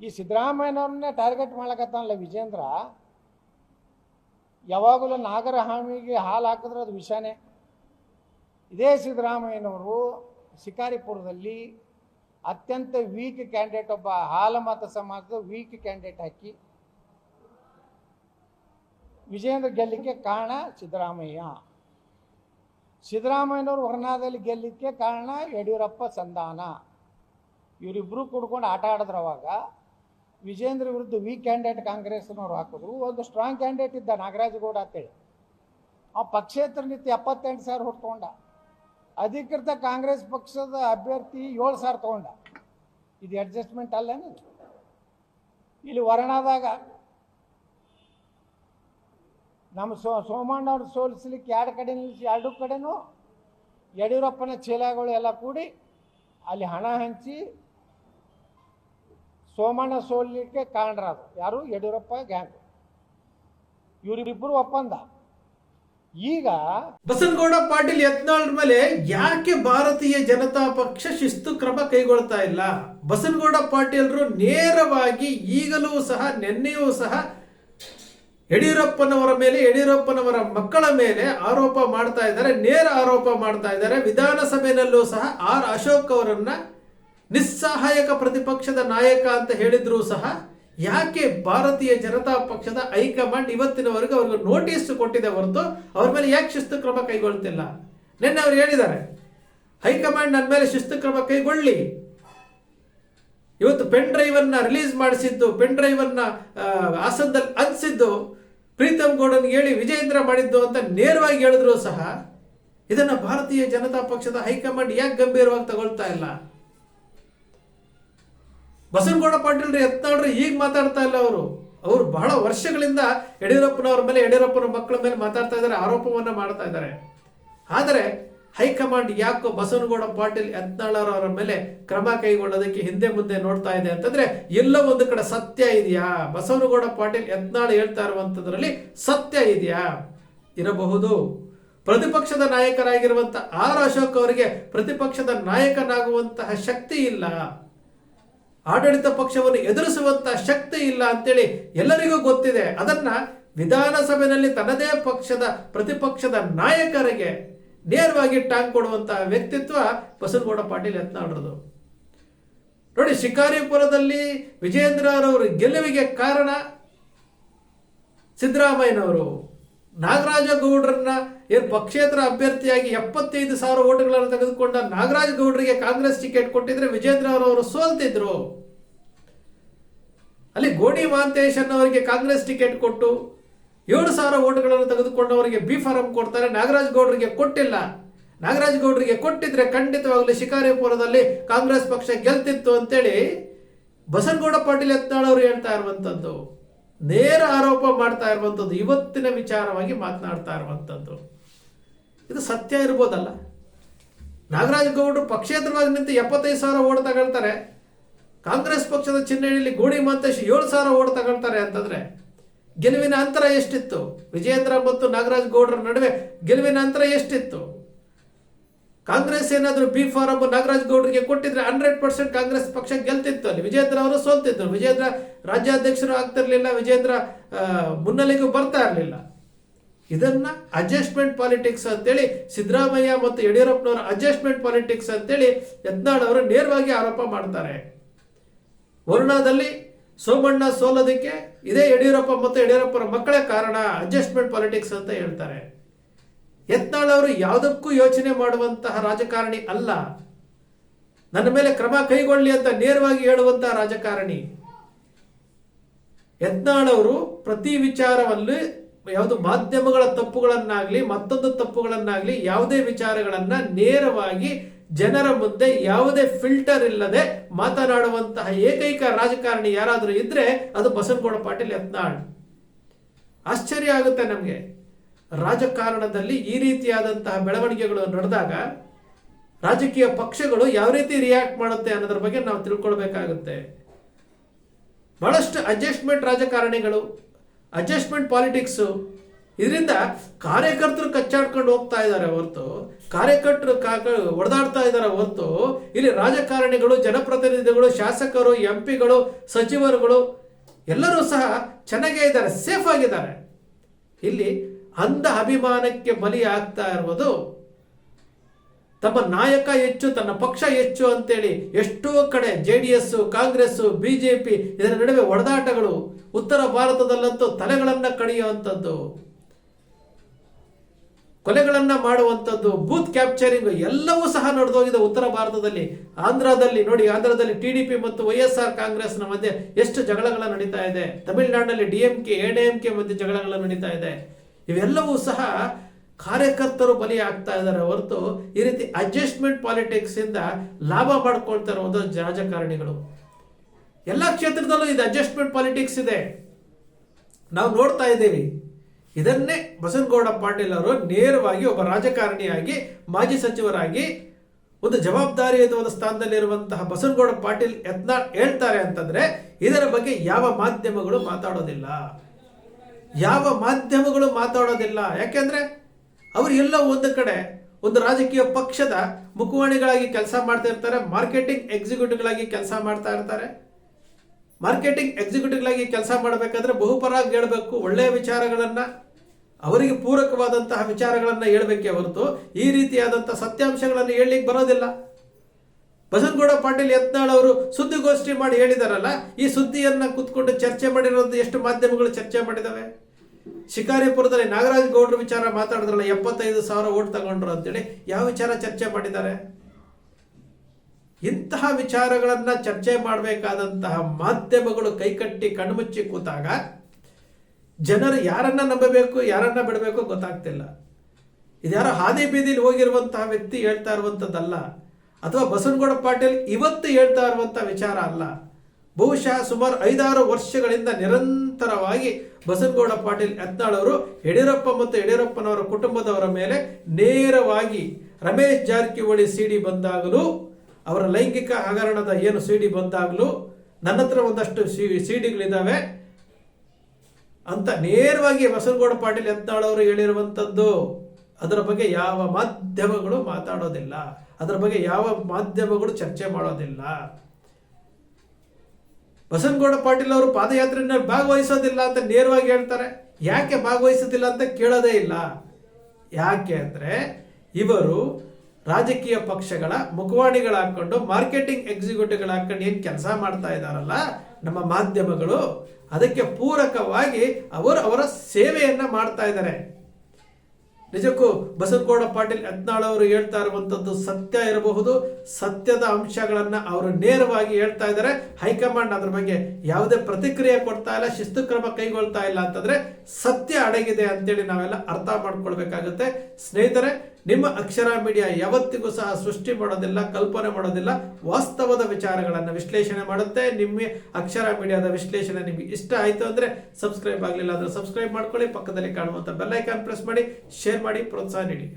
ಈ ಸಿದ್ದರಾಮಯ್ಯನವ್ರನ್ನೇ ಟಾರ್ಗೆಟ್ ಮಾಡ್ಲಕತ್ತಾನಲ್ಲ ವಿಜೇಂದ್ರ? ಯಾವಾಗಲೂ ನಾಗರ ಹಾಮಿಗೆ ಹಾಲು ಹಾಕಿದ್ರೆ ಅದು ವಿಷಾನೇ. ಇದೇ ಸಿದ್ದರಾಮಯ್ಯನವರು ಶಿಕಾರಿಪುರದಲ್ಲಿ ಅತ್ಯಂತ ವೀಕ್ ಕ್ಯಾಂಡಿಡೇಟ್ ಒಬ್ಬ ಹಾಲಮತ ಸಮಾಜದ ವೀಕ್ ಕ್ಯಾಂಡಿಡೇಟ್ ಹಾಕಿ ವಿಜೇಂದ್ರ ಗೆಲ್ಲಕ್ಕೆ ಕಾರಣ ಸಿದ್ದರಾಮಯ್ಯ. ಸಿದ್ದರಾಮಯ್ಯನವರು ಹೊರನಾದಲ್ಲಿ ಗೆಲ್ಲಕ್ಕೆ ಕಾರಣ ಯಡಿಯೂರಪ್ಪ ಸಂಧಾನ. ಇವರಿಬ್ಬರು ಕೂಡ್ಕೊಂಡು ಆಟ ಆಡಿದ್ರು ಅವಾಗ. ವಿಜೇಂದ್ರ ವಿರುದ್ಧ ವೀಕ್ ಕ್ಯಾಂಡಿಡೇಟ್ ಕಾಂಗ್ರೆಸ್ನವ್ರು ಹಾಕಿದ್ರು. ಒಂದು ಸ್ಟ್ರಾಂಗ್ ಕ್ಯಾಂಡಿಡೇಟ್ ಇದ್ದ ನಾಗರಾಜ್ ಗೌಡ ಅಂತೇಳಿ. ಆ ಪಕ್ಷೇತರ ನಿತ್ಯ ಎಪ್ಪತ್ತೆಂಟು ಸಾವಿರ ಹೊಟ್ಟು ತೊಗೊಂಡ. ಅಧಿಕೃತ ಕಾಂಗ್ರೆಸ್ ಪಕ್ಷದ ಅಭ್ಯರ್ಥಿ ಏಳು ಸಾವಿರ ತೊಗೊಂಡ. ಇದು ಅಡ್ಜಸ್ಟ್ಮೆಂಟ್ ಅಲ್ಲೇನು ಇಲ್ಲಿ ವರ್ಣದಾಗ ನಮ್ಮ ಸೋ ಸೋಮಣ್ಣವ್ರು ಸೋಲಿಸ್ಲಿಕ್ಕೆ ಎರಡು ಕಡೆ ನಿಲ್ಲಿಸಿ ಎರಡು ಕಡೆನೂ ಯಡಿಯೂರಪ್ಪನ ಚೀಲಗಳು ಎಲ್ಲ ಕೂಡಿ ಅಲ್ಲಿ ಹಣ ಹಂಚಿ ಸೋಮಣ್ಣ ಸೋಲಿಕ್ಕೆ ಕಾರಣರಾದ ಯಾರು? ಯಡಿಯೂರಪ್ಪ ಗ್ಯಾಂಗ್ ಇವರಿಬ್ಬರು ಒಪ್ಪಂದ. ಈಗ ಬಸನಗೌಡ ಪಾಟೀಲ್ ಯತ್ನಾಳ್ ಮೇಲೆ ಯಾಕೆ ಭಾರತೀಯ ಜನತಾ ಪಕ್ಷ ಶಿಸ್ತು ಕ್ರಮ ಕೈಗೊಳ್ತಾ ಇಲ್ಲ? ಬಸನಗೌಡ ಪಾಟೀಲ್ರು ನೇರವಾಗಿ ಈಗಲೂ ಸಹ, ನಿನ್ನೆಯೂ ಸಹ ಯಡಿಯೂರಪ್ಪನವರ ಮೇಲೆ, ಯಡಿಯೂರಪ್ಪನವರ ಮಕ್ಕಳ ಮೇಲೆ ಆರೋಪ ಮಾಡ್ತಾ ಇದ್ದಾರೆ, ನೇರ ಆರೋಪ ಮಾಡ್ತಾ ಇದ್ದಾರೆ. ವಿಧಾನಸಭೆಯಲ್ಲೂ ಸಹ ಆರ್ ಅಶೋಕ್ ಅವರನ್ನ ನಿಸ್ಸಹಾಯಕ ಪ್ರತಿಪಕ್ಷದ ನಾಯಕ ಅಂತ ಹೇಳಿದ್ರು ಸಹ ಯಾಕೆ ಭಾರತೀಯ ಜನತಾ ಪಕ್ಷದ ಹೈಕಮಾಂಡ್ ಇವತ್ತಿನವರೆಗೂ ಅವ್ರಿಗೆ ನೋಟಿಸ್ ಕೊಟ್ಟಿದೆ ಹೊರತು ಅವ್ರ ಮೇಲೆ ಯಾಕೆ ಶಿಸ್ತು ಕ್ರಮ ಕೈಗೊಳ್ತಿಲ್ಲ? ನಿನ್ನೆ ಅವ್ರು ಹೇಳಿದ್ದಾರೆ, ಹೈಕಮಾಂಡ್ ನನ್ನ ಮೇಲೆ ಶಿಸ್ತು ಕ್ರಮ ಕೈಗೊಳ್ಳಿ. ಇವತ್ತು ಪೆನ್ ಡ್ರೈವ್ ಅನ್ನ ರಿಲೀಸ್ ಮಾಡಿಸಿದ್ದು, ಪೆನ್ ಡ್ರೈವ್ ಅನ್ನ ಆಸನದಲ್ಲಿ ಹಾಸನದಲ್ಲಿ ಹಂಚಿಸಿದ್ದು ಪ್ರೀತಮ್ ಗೌಡನ್ಗೆ ಹೇಳಿ ವಿಜಯೇಂದ್ರ ಮಾಡಿದ್ದು ಅಂತ ನೇರವಾಗಿ ಹೇಳಿದ್ರು ಸಹ ಇದನ್ನ ಭಾರತೀಯ ಜನತಾ ಪಕ್ಷದ ಹೈಕಮಾಂಡ್ ಯಾಕೆ ಗಂಭೀರವಾಗಿ ತಗೊಳ್ತಾ ಇಲ್ಲ? ಬಸನಗೌಡ ಪಾಟೀಲ್ ಯತ್ನಾಳ್ರು ಈಗ ಮಾತಾಡ್ತಾ ಇಲ್ಲ ಅವರು. ಅವರು ಬಹಳ ವರ್ಷಗಳಿಂದ ಯಡಿಯೂರಪ್ಪನವ್ರ ಮೇಲೆ, ಯಡಿಯೂರಪ್ಪನ ಮಕ್ಕಳ ಮೇಲೆ ಮಾತಾಡ್ತಾ ಇದ್ದಾರೆ, ಆರೋಪವನ್ನ ಮಾಡ್ತಾ ಇದ್ದಾರೆ. ಆದರೆ ಹೈಕಮಾಂಡ್ ಯಾಕೋ ಬಸವನಗೌಡ ಪಾಟೀಲ್ ಯತ್ನಾಳರವರ ಮೇಲೆ ಕ್ರಮ ಕೈಗೊಳ್ಳೋದಕ್ಕೆ ಹಿಂದೆ ಮುಂದೆ ನೋಡ್ತಾ ಇದೆ ಅಂತಂದ್ರೆ ಎಲ್ಲೋ ಒಂದು ಕಡೆ ಸತ್ಯ ಇದೆಯಾ? ಬಸವನಗೌಡ ಪಾಟೀಲ್ ಯತ್ನಾಳ್ ಹೇಳ್ತಾ ಇರುವಂತದ್ರಲ್ಲಿ ಸತ್ಯ ಇದೆಯಾ? ಇರಬಹುದು. ಪ್ರತಿಪಕ್ಷದ ನಾಯಕರಾಗಿರುವಂತ ಆರ್ ಅಶೋಕ್ ಅವರಿಗೆ ಪ್ರತಿಪಕ್ಷದ ನಾಯಕನಾಗುವಂತಹ ಶಕ್ತಿ ಇಲ್ಲ. ಆಡಳಿತ ಪಕ್ಷವನ್ನು ಎದುರಿಸುವಂತ ಶಕ್ತಿ ಇಲ್ಲ ಅಂತೇಳಿ ಎಲ್ಲರಿಗೂ ಗೊತ್ತಿದೆ. ಅದನ್ನ ವಿಧಾನಸಭೆಯಲ್ಲಿ ತನ್ನದೇ ಪಕ್ಷದ ಪ್ರತಿಪಕ್ಷದ ನಾಯಕರಿಗೆ ನೇರವಾಗಿ ಟಾಂಗ್ ಕೊಡುವಂತಹ ವ್ಯಕ್ತಿತ್ವ ಬಸನಗೌಡ ಪಾಟೀಲ್ ಯತ್ನಾಡ್ರದು ನೋಡಿ, ಶಿಕಾರಿಪುರದಲ್ಲಿ ವಿಜಯೇಂದ್ರರವರು ಗೆಲುವಿಗೆ ಕಾರಣ ಸಿದ್ದರಾಮಯ್ಯನವರು. ನಾಗರಾಜ ಗೌಡ್ರನ್ನ ಏನು ಪಕ್ಷೇತರ ಅಭ್ಯರ್ಥಿಯಾಗಿ ಎಪ್ಪತ್ತೈದು ಸಾವಿರ ಓಟುಗಳನ್ನು ತೆಗೆದುಕೊಂಡ ನಾಗರಾಜ್ ಗೌಡ್ರಿಗೆ ಕಾಂಗ್ರೆಸ್ ಟಿಕೆಟ್ ಕೊಟ್ಟಿದ್ರೆ ವಿಜೇಂದ್ರ ಅವರು ಸೋಲ್ತಿದ್ರು. ಅಲ್ಲಿ ಗೋಡಿ ಮಹಾಂತೇಶನ್ ಅನ್ನೋರಿಗೆ ಕಾಂಗ್ರೆಸ್ ಟಿಕೆಟ್ ಕೊಟ್ಟು ಏಳು ಸಾವಿರ ಓಟುಗಳನ್ನು ತೆಗೆದುಕೊಂಡವರಿಗೆ ಬಿ ಫಾರಂ ಕೊಡ್ತಾರೆ. ನಾಗರಾಜ್ ಗೌಡ್ರಿಗೆ ಕೊಟ್ಟಿಲ್ಲ. ನಾಗರಾಜ್ ಗೌಡ್ರಿಗೆ ಕೊಟ್ಟಿದ್ರೆ ಖಂಡಿತವಾಗ್ಲೂ ಶಿಕಾರಿಪುರದಲ್ಲಿ ಕಾಂಗ್ರೆಸ್ ಪಕ್ಷ ಗೆಲ್ತಿತ್ತು ಅಂತೇಳಿ ಬಸನಗೌಡ ಪಾಟೀಲ್ ಎತ್ತಾಳವ್ರು ಹೇಳ್ತಾ ಇರುವಂತದ್ದು. ನೇರ ಆರೋಪ ಮಾಡ್ತಾ ಇರುವಂಥದ್ದು ಇವತ್ತಿನ ವಿಚಾರವಾಗಿ ಮಾತನಾಡ್ತಾ ಇರುವಂತದ್ದು. ಇದು ಸತ್ಯ ಇರ್ಬೋದಲ್ಲ. ನಾಗರಾಜ್ ಗೌಡ್ರು ಪಕ್ಷೇತರವಾಗಿ ನಿಂತು ಎಪ್ಪತ್ತೈದು ಸಾವಿರ ಓಟ್ ತಗೊಳ್ತಾರೆ. ಕಾಂಗ್ರೆಸ್ ಪಕ್ಷದ ಚಿಹ್ನೆಯಲ್ಲಿ ಗೋಡಿ ಮಾತೇಶ್ ಏಳು ಸಾವಿರ ಓಟ್ ತಗೊಳ್ತಾರೆ ಅಂತಂದ್ರೆ ಗೆಲುವಿನ ಅಂತರ ಎಷ್ಟಿತ್ತು? ವಿಜಯೇಂದ್ರ ಮತ್ತು ನಾಗರಾಜ್ ಗೌಡ್ರ ನಡುವೆ ಗೆಲುವಿನ ಅಂತರ ಎಷ್ಟಿತ್ತು? ಕಾಂಗ್ರೆಸ್ ಏನಾದರೂ ಬಿ ಫಾರಂ ನಾಗರಾಜ್ ಗೌಡ್ರಿಗೆ ಕೊಟ್ಟಿದ್ರೆ ಹಂಡ್ರೆಡ್ ಪರ್ಸೆಂಟ್ ಕಾಂಗ್ರೆಸ್ ಪಕ್ಷ ಗೆಲ್ತಿತ್ತು ಅಲ್ಲಿ. ವಿಜೇಂದ್ರ ಅವರು ಸೋಲ್ತಿದ್ರು. ವಿಜೇಂದ್ರ ರಾಜ್ಯಾಧ್ಯಕ್ಷರು ಆಗ್ತಿರ್ಲಿಲ್ಲ ವಿಜೇಂದ್ರ ಮುನ್ನಲೆಗೂ ಮುನ್ನೆಲೆಗೂ ಬರ್ತಾ ಇರಲಿಲ್ಲ. ಇದನ್ನ ಅಡ್ಜಸ್ಟ್ಮೆಂಟ್ ಪಾಲಿಟಿಕ್ಸ್ ಅಂತೇಳಿ ಸಿದ್ದರಾಮಯ್ಯ ಮತ್ತು ಯಡಿಯೂರಪ್ಪನವರ ಅಡ್ಜಸ್ಟ್ಮೆಂಟ್ ಪಾಲಿಟಿಕ್ಸ್ ಅಂತೇಳಿ ಯತ್ನಾಳ್ ಅವರು ನೇರವಾಗಿ ಆರೋಪ ಮಾಡ್ತಾರೆ. ವರುಣಾದಲ್ಲಿ ಸೋಮಣ್ಣ ಸೋಲೋದಕ್ಕೆ ಇದೇ ಯಡಿಯೂರಪ್ಪ ಮತ್ತು ಯಡಿಯೂರಪ್ಪರ ಮಕ್ಕಳೇ ಕಾರಣ ಅಡ್ಜಸ್ಟ್ಮೆಂಟ್ ಪಾಲಿಟಿಕ್ಸ್ ಅಂತ ಹೇಳ್ತಾರೆ. ಯತ್ನಾಳ್ ಅವರು ಯಾವುದಕ್ಕೂ ಯೋಚನೆ ಮಾಡುವಂತಹ ರಾಜಕಾರಣಿ ಅಲ್ಲ. ನನ್ನ ಮೇಲೆ ಕ್ರಮ ಕೈಗೊಳ್ಳಿ ಅಂತ ನೇರವಾಗಿ ಹೇಳುವಂತಹ ರಾಜಕಾರಣಿ. ಯತ್ನಾಳ್ ಅವರು ಪ್ರತಿ ವಿಚಾರವಲ್ಲೂ ಯಾವುದು ಮಾಧ್ಯಮಗಳ ತಪ್ಪುಗಳನ್ನಾಗ್ಲಿ, ಮತ್ತೊಂದು ತಪ್ಪುಗಳನ್ನಾಗ್ಲಿ ಯಾವುದೇ ವಿಚಾರಗಳನ್ನ ನೇರವಾಗಿ ಜನರ ಮುಂದೆ ಯಾವುದೇ ಫಿಲ್ಟರ್ ಇಲ್ಲದೆ ಮಾತನಾಡುವಂತಹ ಏಕೈಕ ರಾಜಕಾರಣಿ ಯಾರಾದರೂ ಇದ್ರೆ ಅದು ಬಸನಗೌಡ ಪಾಟೀಲ್ ಯತ್ನಾಳ್. ಆಶ್ಚರ್ಯ ಆಗುತ್ತೆ ನಮಗೆ. ರಾಜಕಾರಣದಲ್ಲಿ ಈ ರೀತಿಯಾದಂತಹ ಬೆಳವಣಿಗೆಗಳು ನಡೆದಾಗ ರಾಜಕೀಯ ಪಕ್ಷಗಳು ಯಾವ ರೀತಿ ರಿಯಾಕ್ಟ್ ಮಾಡುತ್ತೆ ಅನ್ನೋದ್ರ ಬಗ್ಗೆ ನಾವು ತಿಳ್ಕೊಳ್ಬೇಕಾಗುತ್ತೆ. ಬಹಳಷ್ಟು ಅಡ್ಜಸ್ಟ್ಮೆಂಟ್ ರಾಜಕಾರಣಿಗಳು ಅಡ್ಜಸ್ಟ್ಮೆಂಟ್ ಪಾಲಿಟಿಕ್ಸು ಇದರಿಂದ ಕಾರ್ಯಕರ್ತರು ಕಚ್ಚಾಡ್ಕೊಂಡು ಹೋಗ್ತಾ ಇದ್ದಾರೆ ಹೊರತು, ಕಾರ್ಯಕರ್ತರು ಹೊಡೆದಾಡ್ತಾ ಇದ್ದಾರೆ ಹೊರತು, ಇಲ್ಲಿ ರಾಜಕಾರಣಿಗಳು, ಜನಪ್ರತಿನಿಧಿಗಳು, ಶಾಸಕರು ಎಂ ಪಿಗಳು ಸಚಿವರುಗಳು, ಎಲ್ಲರೂ ಸಹ ಚೆನ್ನಾಗೇ ಇದ್ದಾರೆ ಸೇಫ್ ಆಗಿದ್ದಾರೆ. ಇಲ್ಲಿ ಅಂಧ ಅಭಿಮಾನಕ್ಕೆ ಬಲಿ ಆಗ್ತಾ ಇರುವುದು ತಮ್ಮ ನಾಯಕ ಹೆಚ್ಚು, ತನ್ನ ಪಕ್ಷ ಹೆಚ್ಚು ಅಂತೇಳಿ ಎಷ್ಟೋ ಕಡೆ J D S, Congress BJP ಇದರ ನಡುವೆ ಒಡದಾಟಗಳು. ಉತ್ತರ ಭಾರತದಲ್ಲಂತೂ ತಲೆಗಳನ್ನ ಕಡಿಯುವಂಥದ್ದು. ಕೊಲೆಗಳನ್ನ ಮಾಡುವಂಥದ್ದು, ಬೂತ್ ಕ್ಯಾಪ್ಚರಿಂಗ್ ಎಲ್ಲವೂ ಸಹ ನಡೆದೋಗಿದೆ ಉತ್ತರ ಭಾರತದಲ್ಲಿ. ಆಂಧ್ರದಲ್ಲಿ ನೋಡಿ, ಆಂಧ್ರದಲ್ಲಿ ಟಿ ಡಿ ಪಿ ಮತ್ತು ವೈ ಎಸ್ ಆರ್ ಕಾಂಗ್ರೆಸ್ನ ಮಧ್ಯೆ ಎಷ್ಟು ಜಗಳಗಳ ನಡೀತಾ ಇದೆ. ತಮಿಳುನಾಡಿನಲ್ಲಿ D M K, A D M K ಮಧ್ಯೆ ಜಗಳಗಳ ನಡೀತಾ ಇದೆ. ಇವೆಲ್ಲವೂ ಸಹ ಕಾರ್ಯಕರ್ತರು ಬಲಿ ಆಗ್ತಾ ಇದ್ದಾರೆ. ಹೊರತು ಈ ರೀತಿ ಅಡ್ಜಸ್ಟ್ಮೆಂಟ್ ಪಾಲಿಟಿಕ್ಸಿಂದ ಲಾಭ ಮಾಡ್ಕೊಳ್ತಾ ಇರುವುದು ರಾಜಕಾರಣಿಗಳು. ಎಲ್ಲ ಕ್ಷೇತ್ರದಲ್ಲೂ ಇದು ಅಡ್ಜಸ್ಟ್ಮೆಂಟ್ ಪಾಲಿಟಿಕ್ಸ್ ಇದೆ. ನಾವು ನೋಡ್ತಾ ಇದ್ದೀವಿ. ಇದನ್ನೇ ಬಸನಗೌಡ ಪಾಟೀಲ್ ಅವರು ನೇರವಾಗಿ ಒಬ್ಬ ರಾಜಕಾರಣಿಯಾಗಿ, ಮಾಜಿ ಸಚಿವರಾಗಿ ಒಂದು ಜವಾಬ್ದಾರಿಯುತವಾದ ಸ್ಥಾನದಲ್ಲಿರುವಂತಹ ಬಸನಗೌಡ ಪಾಟೀಲ್ ಯತ್ನ ಹೇಳ್ತಾರೆ ಅಂತಂದ್ರೆ, ಇದರ ಬಗ್ಗೆ ಯಾವ ಮಾಧ್ಯಮಗಳು ಮಾತಾಡೋದಿಲ್ಲ. ಯಾವ ಮಾಧ್ಯಮಗಳು ಮಾತಾಡೋದಿಲ್ಲ. ಯಾಕೆಂದ್ರೆ ಅವರು ಎಲ್ಲೋ ಒಂದು ಕಡೆ ಒಂದು ರಾಜಕೀಯ ಪಕ್ಷದ ಮುಖವಾಣಿಗಳಾಗಿ ಕೆಲಸ ಮಾಡ್ತಾ ಇರ್ತಾರೆ, ಮಾರ್ಕೆಟಿಂಗ್ ಎಕ್ಸಿಕ್ಯೂಟಿವ್ಗಳಾಗಿ ಕೆಲಸ ಮಾಡ್ತಾ ಇರ್ತಾರೆ. ಮಾರ್ಕೆಟಿಂಗ್ ಎಕ್ಸಿಕ್ಯೂಟಿವ್ಗಳಾಗಿ ಕೆಲಸ ಮಾಡಬೇಕಾದ್ರೆ ಬಹುಪರಾಗಿ ಹೇಳಬೇಕು ಒಳ್ಳೆಯ ವಿಚಾರಗಳನ್ನ, ಅವರಿಗೆ ಪೂರಕವಾದಂತಹ ವಿಚಾರಗಳನ್ನ ಹೇಳಬೇಕೇ ಹೊರತು ಈ ರೀತಿಯಾದಂಥ ಸತ್ಯಾಂಶಗಳನ್ನು ಹೇಳಲಿಕ್ಕೆ ಬರೋದಿಲ್ಲ. ಬಸನಗೌಡ ಪಾಟೀಲ್ ಯತ್ನಾಳ್ ಅವರು ಸುದ್ದಿಗೋಷ್ಠಿ ಮಾಡಿ ಹೇಳಿದಾರಲ್ಲ, ಈ ಸುದ್ದಿಯನ್ನ ಕುತ್ಕೊಂಡು ಚರ್ಚೆ ಮಾಡಿರೋದು ಎಷ್ಟು ಮಾಧ್ಯಮಗಳು ಚರ್ಚೆ ಮಾಡಿದಾವೆ? ಶಿಕಾರಿಪುರದಲ್ಲಿ ನಾಗರಾಜ್ ಗೌಡ್ರ ವಿಚಾರ ಮಾತಾಡಿದ್ರಲ್ಲ, ಎಪ್ಪತ್ತೈದು ಸಾವಿರ ಓಟ್ ತಗೊಂಡ್ರು ಅಂತೇಳಿ ಯಾವ ವಿಚಾರ ಚರ್ಚೆ ಮಾಡಿದ್ದಾರೆ? ಇಂತಹ ವಿಚಾರಗಳನ್ನ ಚರ್ಚೆ ಮಾಡಬೇಕಾದಂತಹ ಮಾಧ್ಯಮಗಳು ಕೈಕಟ್ಟಿ ಕಣ್ಮುಚ್ಚಿ ಕೂತಾಗ ಜನರು ಯಾರನ್ನ ನಂಬಬೇಕು, ಯಾರನ್ನ ಬಿಡಬೇಕು ಗೊತ್ತಾಗ್ತಿಲ್ಲ. ಇದ್ಯಾರೋ ಹಾದಿ ಬೀದಿಲಿ ಹೋಗಿರುವಂತಹ ವ್ಯಕ್ತಿ ಹೇಳ್ತಾ ಇರುವಂಥದ್ದಲ್ಲ, ಅಥವಾ ಬಸವನಗೌಡ ಪಾಟೀಲ್ ಇವತ್ತು ಹೇಳ್ತಾ ಇರುವಂತಹ ವಿಚಾರ ಅಲ್ಲ. ಬಹುಶಃ ಸುಮಾರು ಐದಾರು ವರ್ಷಗಳಿಂದ ನಿರಂತರವಾಗಿ ಬಸನಗೌಡ ಪಾಟೀಲ್ ಯತ್ನಾಳ್ ಅವರು ಯಡಿಯೂರಪ್ಪ ಮತ್ತು ಯಡಿಯೂರಪ್ಪನವರ ಕುಟುಂಬದವರ ಮೇಲೆ ನೇರವಾಗಿ ರಮೇಶ್ ಜಾರಕಿಹೊಳಿ ಸಿಡಿ ಬಂದಾಗಲೂ, ಅವರ ಲೈಂಗಿಕ ಹಗರಣದ ಏನು ಸಿಡಿ ಬಂದಾಗಲೂ, ನನ್ನ ಹತ್ರ ಒಂದಷ್ಟು ಸಿಡಿಗಳಿದ್ದಾವೆ ಅಂತ ನೇರವಾಗಿ ಬಸನಗೌಡ ಪಾಟೀಲ್ ಯತ್ನಾಳ್ ಅವರು ಹೇಳಿರುವಂಥದ್ದು, ಅದರ ಬಗ್ಗೆ ಯಾವ ಮಾಧ್ಯಮಗಳು ಮಾತಾಡೋದಿಲ್ಲ. ಅದರ ಬಗ್ಗೆ ಯಾವ ಮಾಧ್ಯಮಗಳು ಚರ್ಚೆ ಮಾಡೋದಿಲ್ಲ. ಬಸವನಗೌಡ ಪಾಟೀಲ್ ಅವರು ಪಾದಯಾತ್ರೆಯಲ್ಲಿ ಭಾಗವಹಿಸೋದಿಲ್ಲ ಅಂತ ನೇರವಾಗಿ ಹೇಳ್ತಾರೆ. ಯಾಕೆ ಭಾಗವಹಿಸೋದಿಲ್ಲ ಅಂತ ಕೇಳೋದೇ ಇಲ್ಲ. ಯಾಕೆ ಅಂದರೆ ಇವರು ರಾಜಕೀಯ ಪಕ್ಷಗಳ ಮುಖವಾಣಿಗಳು ಹಾಕೊಂಡು ಮಾರ್ಕೆಟಿಂಗ್ ಎಕ್ಸಿಕ್ಯೂಟಿವ್ಗಳು ಹಾಕೊಂಡು ಏನು ಕೆಲಸ ಮಾಡ್ತಾ ಇದ್ದಾರಲ್ಲ, ನಮ್ಮ ಮಾಧ್ಯಮಗಳು ಅದಕ್ಕೆ ಪೂರಕವಾಗಿ ಅವರು ಅವರ ಸೇವೆಯನ್ನು ಮಾಡ್ತಾ ಇದ್ದಾರೆ. ನಿಜಕ್ಕೂ ಬಸವನಗೌಡ ಪಾಟೀಲ್ ಯತ್ನಾಳ್ ಅವರು ಹೇಳ್ತಾ ಇರುವಂತದ್ದು ಸತ್ಯ ಇರಬಹುದು. ಸತ್ಯದ ಅಂಶಗಳನ್ನು ಅವರು ನೇರವಾಗಿ ಹೇಳ್ತಾ ಇದ್ದಾರೆ. ಹೈಕಮಾಂಡ್ ಅದ್ರ ಬಗ್ಗೆ ಯಾವುದೇ ಪ್ರತಿಕ್ರಿಯೆ ಕೊಡ್ತಾ ಇಲ್ಲ, ಶಿಸ್ತು ಕ್ರಮ ಕೈಗೊಳ್ತಾ ಇಲ್ಲ ಅಂತಂದ್ರೆ ಸತ್ಯ ಅಡಗಿದೆ ಅಂತೇಳಿ ನಾವೆಲ್ಲ ಅರ್ಥ ಮಾಡ್ಕೊಳ್ಬೇಕಾಗುತ್ತೆ. ಸ್ನೇಹಿತರೆ ನಿಮ್ಮ ಅಕ್ಷರ ಮೀಡಿಯಾ ಯಾವತ್ತಿಗೂ ಸಹ ಸೃಷ್ಟಿ ಮಾಡೋದಿಲ್ಲ, ಕಲ್ಪನೆ ಮಾಡೋದಿಲ್ಲ. ವಾಸ್ತವದ ವಿಚಾರಗಳನ್ನು ವಿಶ್ಲೇಷಣೆ ಮಾಡುತ್ತೆ. ನಿಮ್ಮ ಅಕ್ಷರ ಮೀಡಿಯಾದ ವಿಶ್ಲೇಷಣೆ ನಿಮಗೆ ಇಷ್ಟ ಆಯಿತು ಅಂದರೆ ಸಬ್ಸ್ಕ್ರೈಬ್ ಆಗಲಿಲ್ಲ ಅಂದರೆ ಸಬ್ಸ್ಕ್ರೈಬ್ ಮಾಡ್ಕೊಳ್ಳಿ. ಪಕ್ಕದಲ್ಲಿ ಕಾಣುವಂಥ ಬೆಲ್ಲೈಕಾನ್ ಪ್ರೆಸ್ ಮಾಡಿ, ಶೇರ್ ಮಾಡಿ, ಪ್ರೋತ್ಸಾಹ ನೀಡಿ.